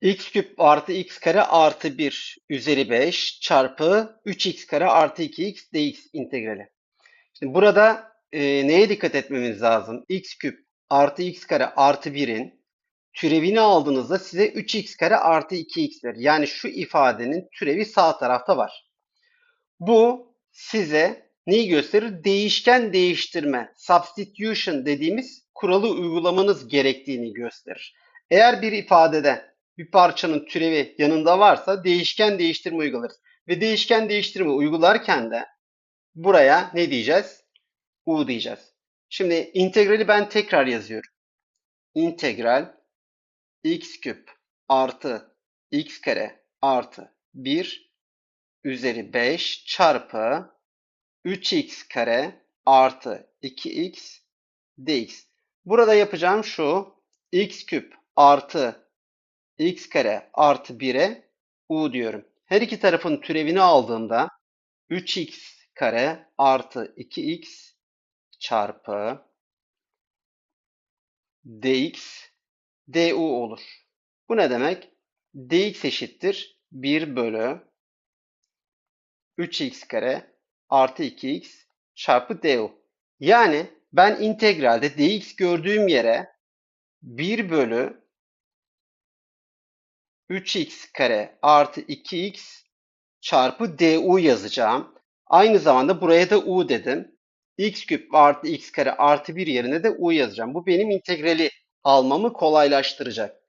x küp artı x kare artı 1 üzeri 5 çarpı 3x kare artı 2x dx integrali. Şimdi burada e, neye dikkat etmemiz lazım? x küp artı x kare artı 1'in türevini aldığınızda size 3x kare artı 2x verir. Yani şu ifadenin türevi sağ tarafta var. Bu size neyi gösterir? Değişken değiştirme, substitution dediğimiz kuralı uygulamanız gerektiğini gösterir. Eğer bir ifadede bir parçanın türevi yanında varsa değişken değiştirme uygularız. Ve değişken değiştirme uygularken de buraya ne diyeceğiz? U diyeceğiz. Şimdi integrali ben tekrar yazıyorum. İntegral x küp artı x kare artı 1 üzeri 5 çarpı 3x kare artı 2x dx. Burada yapacağım şu x küp artı x kare artı 1'e u diyorum. Her iki tarafın türevini aldığımda 3x kare artı 2x çarpı dx du olur. Bu ne demek? dx eşittir 1 bölü 3x kare artı 2x çarpı du. Yani ben integralde dx gördüğüm yere 1 bölü 3x kare artı 2x çarpı du yazacağım. Aynı zamanda buraya da u dedim. x küp artı x kare artı 1 yerine de u yazacağım. Bu benim integrali almamı kolaylaştıracak.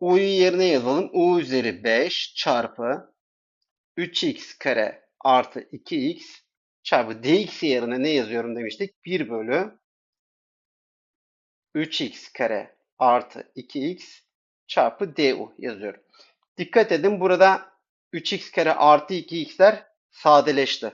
u'yu yerine yazalım. u üzeri 5 çarpı 3x kare artı 2x çarpı dx yerine ne yazıyorum demiştik? 1 bölü 3x kare artı 2x çarpı du yazıyorum. Dikkat edin burada 3x kare artı 2x'ler sadeleşti.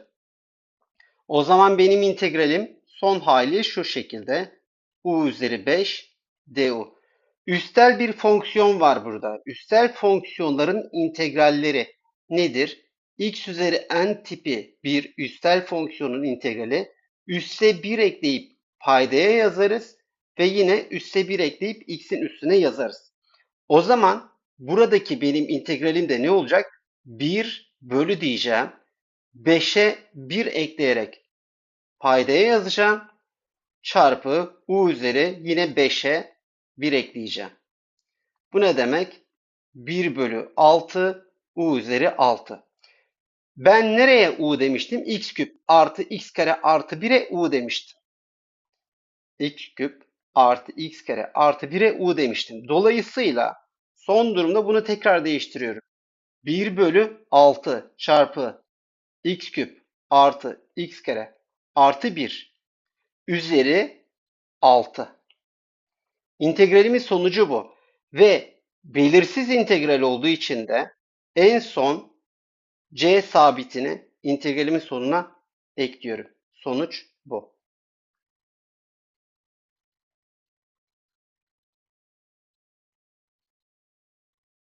O zaman benim integralim son hali şu şekilde. u üzeri 5 du. Üstel bir fonksiyon var burada. Üstel fonksiyonların integralleri nedir? x üzeri n tipi bir üstel fonksiyonun integrali üsse 1 ekleyip paydaya yazarız ve yine üsse 1 ekleyip x'in üstüne yazarız. O zaman buradaki benim integralim de ne olacak? 1 bölü diyeceğim. 5'e 1 ekleyerek paydaya yazacağım. Çarpı u üzeri yine 5'e 1 ekleyeceğim. Bu ne demek? 1 bölü 6 u üzeri 6. Ben nereye u demiştim? x küp artı x kare artı 1'e u demiştim. x küp artı x kare artı 1'e u demiştim. Dolayısıyla son durumda bunu tekrar değiştiriyorum. 1 bölü 6 çarpı x küp artı x kare artı 1 üzeri 6. İntegralimin sonucu bu. Ve belirsiz integral olduğu için de en son c sabitini integralimin sonuna ekliyorum. Sonuç bu.